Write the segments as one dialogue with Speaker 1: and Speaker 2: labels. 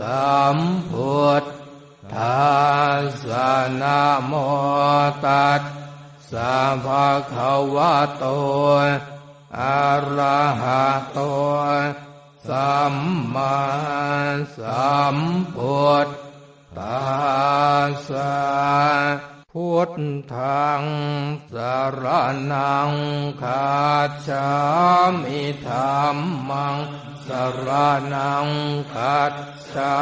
Speaker 1: สัมพุทธาสสะนะโมตัสสะภะคะวะโตอะระหะโตสัมมาสัมพุทธัสสะ พุทธังสารนังคาชามิธรรมังสารนังคัจฉา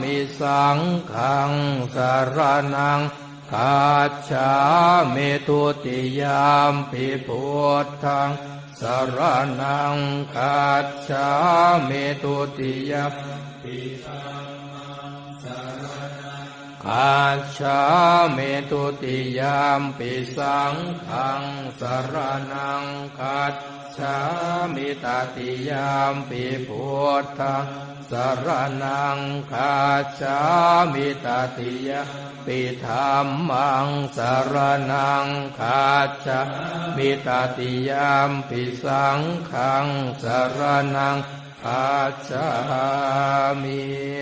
Speaker 1: มิสังฆังสารนังคัจฉามิตุติยามปิพุทธังสารนังคัจฉามิตุติยามปิสัง คัจฉามิตุติยามปิสังฆังสรนังคัจฉามิตติยามปิพุทธังสรนังคาจามิตติยาปิธรรมังสรนังคาจามิตติยามปิสังขังสรนังคาจามิ